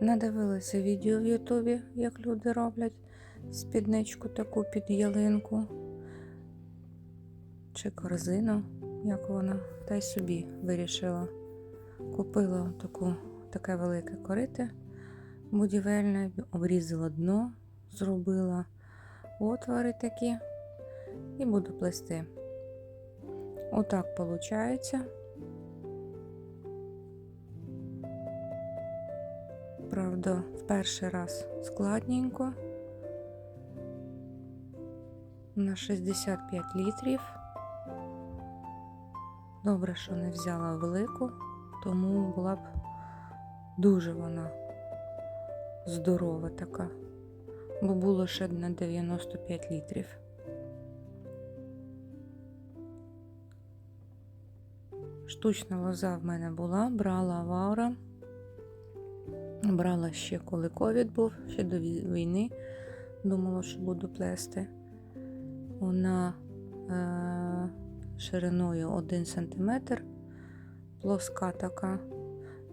Надивилася відео в Ютубі, як люди роблять спідничку таку під ялинку чи корзину, як вона, та й собі вирішила. Купила таку, таке велике корите будівельне, обрізала дно, зробила отвори такі і буду плести. Отак виходить. Правда, в перший раз складненько. На 65 літрів. Добре, що не взяла велику, тому була б дуже вона здорова така, бо було ще на 95 літрів. Штучна лоза в мене була, брала Аваура. Брала ще коли ковід був, ще до війни. Думала, що буду плести. Вона е- шириною 1 см, плоска така.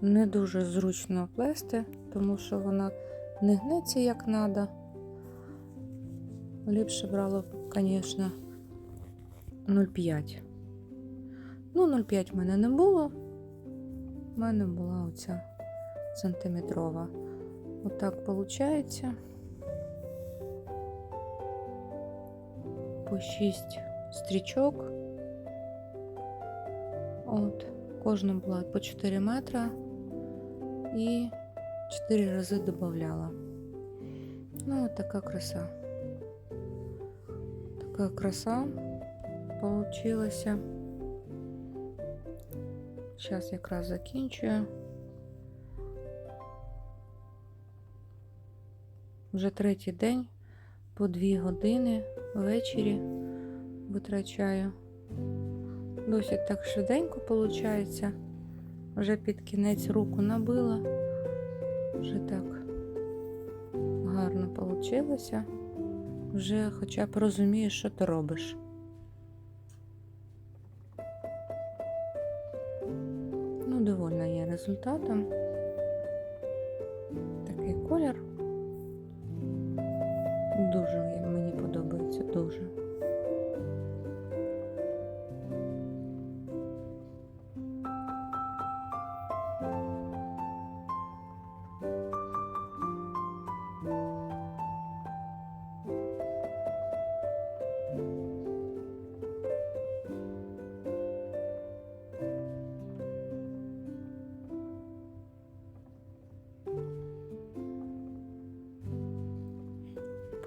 Не дуже зручно плести, тому що вона не гнеться як треба. Ліпше брало, звісно, 0,5. Ну, 0,5 в мене не було. У мене була оця сантиметрова. Отак виходить. По 6 стрічок. От, кожна була по 4 метра і 4 рази додавала. Ну, от така краса. Така краса получилася. Зараз якраз закінчую. Вже третій день по дві години ввечері витрачаю. Досить так швиденько виходить. Вже під кінець руку набила. Вже так гарно вийшло. Вже хоча б розумієш, що ти робиш. Ну, довольна я результатом. Такий колір.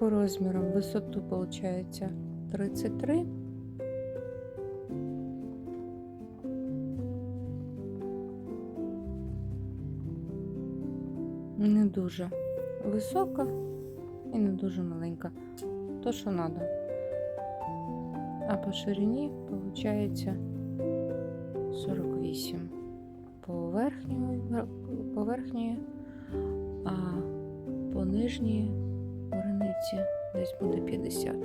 по розмірам висоту виходить 33. Не дуже висока і не дуже маленька. То, що треба. А по ширині виходить 48. Поверхньої, по верхньої, а по нижньої 200, десь буде 50.